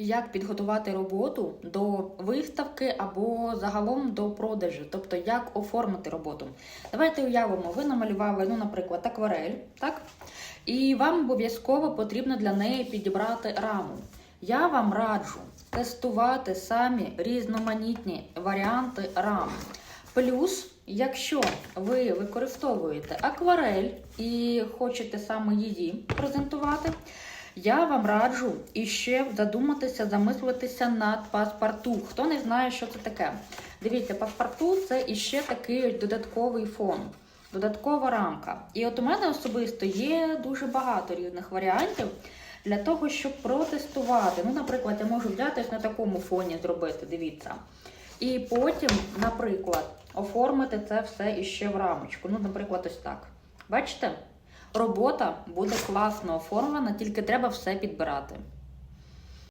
як підготувати роботу до виставки або загалом до продажу, тобто як оформити роботу. Давайте уявимо, ви намалювали, ну, наприклад, акварель, так? І вам обов'язково потрібно для неї підібрати раму. Я вам раджу тестувати самі різноманітні варіанти рам. Плюс, якщо ви використовуєте акварель і хочете саме її презентувати, я вам раджу іще задуматися, замислитися над паспорту. Хто не знає, що це таке. Дивіться, паспорту це іще такий додатковий фон, додаткова рамка. І от у мене особисто є дуже багато різних варіантів для того, щоб протестувати. Ну, наприклад, я можу взятись на такому фоні зробити, дивіться. І потім, наприклад, оформити це все іще в рамочку. Ну, наприклад, ось так. Бачите? Робота буде класно оформлена, тільки треба все підбирати.